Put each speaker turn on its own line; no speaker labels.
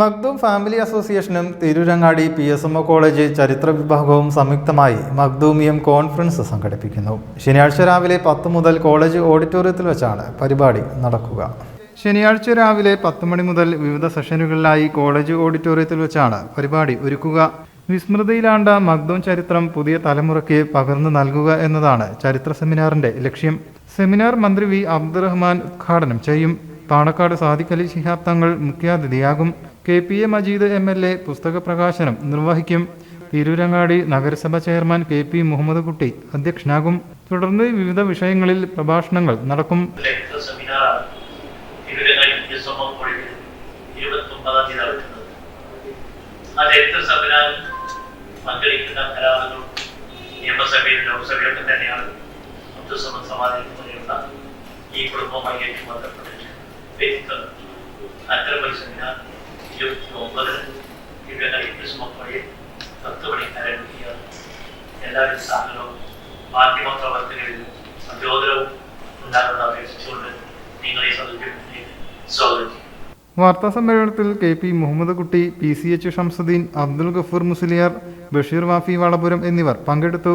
Magdoom family അസോസിയേഷനും Tirurangadi P S M O college ചരിത്ര വിഭാഗവും സംയുക്തമായി മഗ്ദൂമിയം കോൺഫറൻസ് സംഘടിപ്പിക്കുന്നു. ശനിയാഴ്ച രാവിലെ പത്ത് മുതൽ കോളേജ് ഓഡിറ്റോറിയത്തിൽ വെച്ചാണ് പരിപാടി നടക്കുക. ശനിയാഴ്ച രാവിലെ പത്ത് മണി മുതൽ വിവിധ സെഷനുകളിലായി കോളേജ് ഓഡിറ്റോറിയത്തിൽ വെച്ചാണ് പരിപാടി ഒരുക്കുക. വിസ്മൃതിയിലാണ്ട മഗ്ദൂം ചരിത്രം പുതിയ തലമുറയ്ക്ക് പകർന്നു നൽകുക എന്നതാണ് ചരിത്ര സെമിനാറിന്റെ ലക്ഷ്യം. സെമിനാർ മന്ത്രി വി അബ്ദുറഹ്മാൻ ഉദ്ഘാടനം ചെയ്യും. പാണക്കാട് സാദിഖലി ശിഹാബ് തങ്ങൾ മുഖ്യാതിഥിയാകും. K P A Majeed M L A പുസ്തക പ്രകാശനം നിർവഹിക്കും. തിരൂരങ്ങാടി നഗരസഭ ചെയർമാൻ കെ പി മുഹമ്മദ് കുട്ടി അധ്യക്ഷനാകും. തുടർന്ന് വിവിധ വിഷയങ്ങളിൽ പ്രഭാഷണങ്ങൾ നടക്കും.
പങ്കെടുക്കുന്ന അബ്ദുസമദ് ഈ കുടുംബമായി ബന്ധപ്പെട്ടിട്ട് അത്തരം ഒരു സെമിനാർ ഇരുപത്തി ഒമ്പതിന് എസ് എം കോളേജിൽ പത്ത് മണിക്ക് ആരംഭിക്കുകയാണ് എല്ലാവരും പ്രവർത്തകരിലും പ്രചോദനവും ഉണ്ടാകുന്ന അപേക്ഷിച്ചുകൊണ്ട് നിങ്ങളെ സന്ദർശിക്കുന്നതിന് സ്വാഗതം.
വാർത്താ സമ്മേളനത്തിൽ K P Muhammad Kutty P C H Shamsuddin Abdul Gafoor Musliyar Basheer Wafi Valapuram എന്നിവർ പങ്കെടുത്തു.